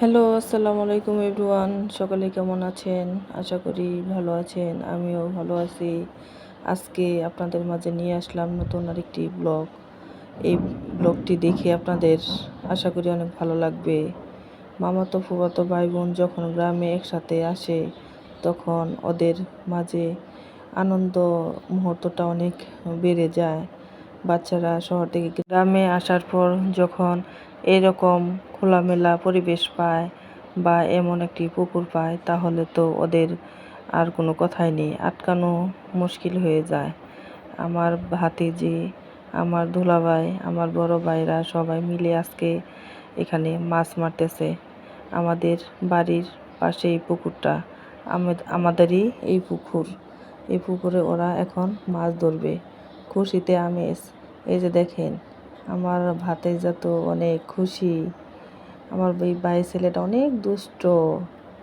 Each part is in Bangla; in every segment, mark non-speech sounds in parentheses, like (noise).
হ্যালো আসসালামু আলাইকুম এভরিওয়ান সকালে কেমন আছেন? আশা করি ভালো আছেন, আমিও ভালো আছি। আজকে আপনাদের মাঝে নিয়ে আসলাম নতুন আরেকটি ব্লগ এই ব্লগটি দেখে আপনাদের আশা করি অনেক ভালো লাগবে। মামাতো ফুফাতো ভাই বোন যখন গ্রামে একসাথে আসে, তখন ওদের মাঝে আনন্দ মুহূর্তটা অনেক বেড়ে যায়। বাচ্চারা শহর থেকে গ্রামে আসার পর যখন এরকম খোলামেলা পরিবেশ পায় বা এমন একটি পুকুর পায়, তাহলে তো ওদের আর কোনো কথাই নেই। আটকানো মুশকিল হয়ে যায়। আমার ভাতিজি, আমার দুলাভাই, আমার বড় ভাইরা সবাই মিলে আজকে এখানে মাছ মারতেছে। আমাদের বাড়ির পাশে এই পুকুরটা আমাদেরই এই পুকুর। এই পুকুরে ওরা এখন মাছ ধরবে। খুশিতে আমেজ। এই যে দেখেন, আমার ভাতিজা তো অনেক খুশি। আমার এই ভাই ছেলেটা অনেক দুষ্ট।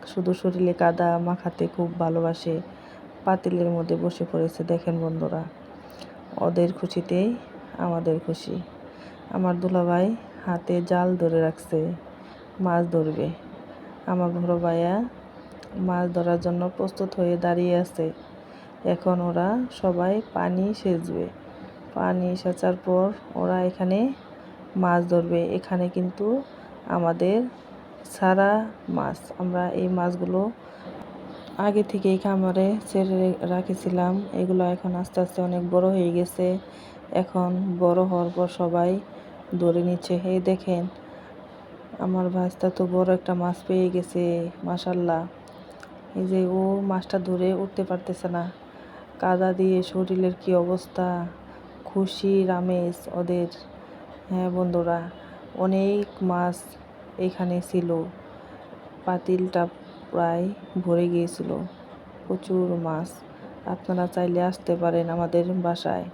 শুধু শরীরে কাদা, মাখাতে খুব ভালোবাসে। পাতিলের মধ্যে বসে পড়েছে, দেখেন বন্ধুরা। ওদের খুশিতেই আমাদের খুশি। আমার দুলাভাই হাতে জাল ধরে রাখছে, মাছ ধরবে। আমার বড় ভাইয়া মাছ ধরার জন্য প্রস্তুত হয়ে দাঁড়িয়ে আছে। এখন ওরা সবাই পানি সেচবে। পানি সেচার পর ওরা এখানে মাছ ধরবে। এখানে কিন্তু আমাদের সারা মাছ, আমরা এই মাছগুলো আগে থেকেই খামারে ছেড়ে রাখেছিলাম। এগুলো এখন আস্তে আস্তে অনেক বড় হয়ে গেছে। এখন বড় হওয়ার পর সবাই ধরে নিচ্ছে। এই দেখেন, আমার ভাজটা তো বড় একটা মাছ পেয়ে গেছে মাসাল্লাহ এই যে ও মাছটা ধরে উঠতে পারতেছে না। কাদা দিয়ে শরীরের কি অবস্থা? খুশি রামেশ ওদের হ্যাঁ বন্ধুরা, অনেক মাছ এখানে ছিল। পাতিলটা প্রায় ভরে গিয়েছিল। প্রচুর মাছ। আপনারা চাইলে আসতে পারেন আমাদের বাসায়।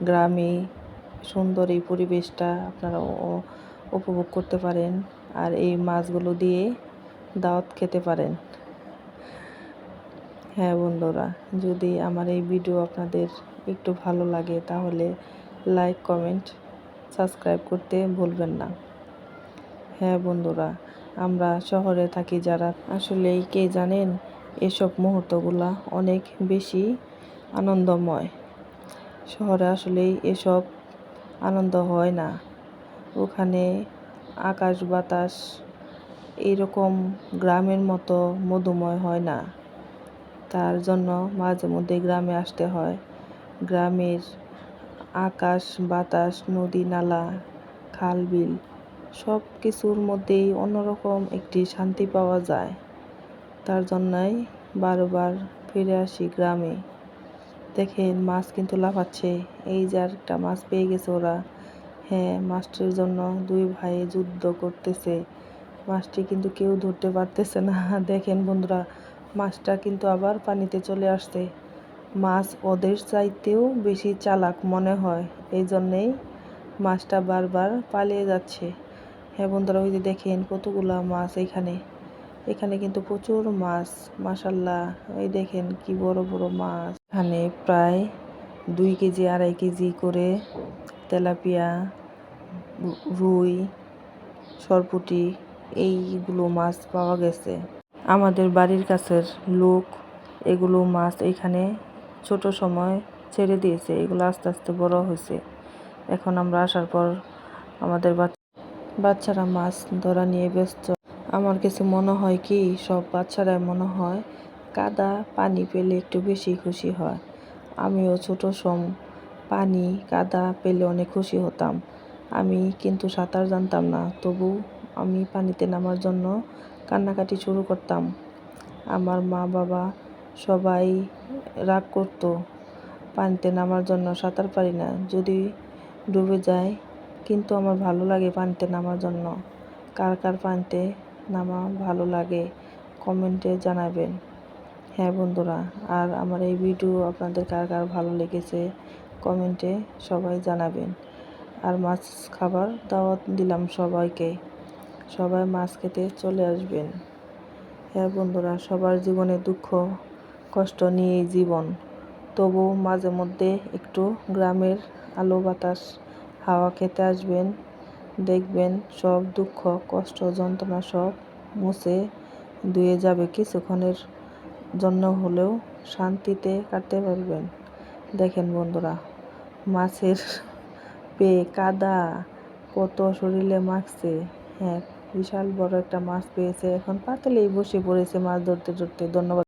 গ্রামে সুন্দর এই পরিবেশটা আপনারা উপভোগ করতে পারেন। আর এই মাছগুলো দিয়ে দাওয়াত খেতে পারেন। হ্যাঁ বন্ধুরা, যদি আমার এই ভিডিও আপনাদের একটু ভালো লাগে তাহলে লাইক কমেন্ট সাবস্ক্রাইব করতে ভুলবেন না। হ্যাঁ বন্ধুরা, আমরা শহরে থাকি যারা, আসলেই কে জানেন, এসব মুহূর্তগুলা অনেক বেশি আনন্দময়। শহরে আসলেই এসব আনন্দ হয় না। ওখানে আকাশ বাতাস, এরকম গ্রামের মতো মধুময় হয় না। তার জন্য মাঝে মধ্যে গ্রামে আসতে হয়। গ্রামের আকাশ, বাতাস, নদী, নালা, খাল, বিল সব কিছুর মধ্যেই অন্যরকম একটি শান্তি পাওয়া যায়। তার জন্যই বারবার ফিরে আসি গ্রামে। দেখেন, মাছ কিন্তু লাফাচ্ছে। এই যে একটা মাছ পেয়ে গেছে ওরা। হ্যাঁ মাছটির জন্য দুই ভাই যুদ্ধ করতেছে। মাছটি কিন্তু কেউ ধরতে পারতেছে না। (laughs) দেখেন বন্ধুরা মাছটা কিন্তু আবার পানিতে চলে আসছে। মাছ ওদের চাইতেও বেশি চালাক মনে হয়। এই জন্যেই মাছটা বারবার পালিয়ে যাচ্ছে। হ্যাঁ বন্ধুরা, ওই যে দেখেন কতগুলা মাছ এখানে। এখানে কিন্তু প্রচুর মাছ মাসাল্লাহ এই দেখেন কি বড় বড় মাছ। এখানে প্রায় দুই কেজি, আড়াই কেজি করে তেলাপিয়া, রুই, সরপুটি, এইগুলো মাছ পাওয়া গেছে। আমাদের বাড়ির কাছের লোক এগুলো মাছ এখানে ছোট সময় ছেড়ে দিয়েছে। এগুলো আস্তে আস্তে বড় হয়েছে। এখন আমরা আসার পর আমাদের বাচ্চারা মাছ ধরা নিয়ে ব্যস্ত। আমার কিছু মনে হয় কি, সব বাচ্চারাই মনে হয় কাদা পানি পেলে একটু বেশি খুশি হয়। আমিও ছোট সম পানি কাদা পেলে অনেক খুশি হতাম। আমি কিন্তু সাঁতার জানতাম না, তবু আমি পানিতে নামার জন্য কান্নাকাটি শুরু করতাম। আমার মা, বাবা সবাই রাগ করতো, পানিতে নামার জন্য সাঁতার পারি না, যদি ডুবে যায়। কিন্তু আমার ভালো লাগে পানিতে নামার জন্য। কার কার পানিতে নামা ভালো লাগে কমেন্টে জানাবেন। হ্যাঁ বন্ধুরা, আর আমার এই ভিডিও আপনাদের কার কার ভালো লেগেছে কমেন্টে সবাই জানাবেন। আর মাছ খাবার দাওয়াত দিলাম সবাইকে। সবাই মাছ খেতে চলে আসবেন। হ্যাঁ বন্ধুরা, সবার জীবনে দুঃখ, কষ্ট নিয়েই জীবন। তবু মাঝে মধ্যে একটু গ্রামের আলো বাতাস, হাওয়া খেতে আসবেন, দেখবেন সব দুঃখ, কষ্ট, যন্ত্রণা সব মুছে ধুয়ে যাবে। কিছুক্ষণের জন্য হলেও শান্তিতে কাটতে পারবেন। দেখেন বন্ধুরা, মাছের পেয়ে কাদা, কত শরীরে মাখছে। হ্যাঁ বিশাল বড় একটা মাছ পেয়েছে। এখন পাতলেই বসে পড়েছে মাছ ধরতে ধরতে ধন্যবাদ।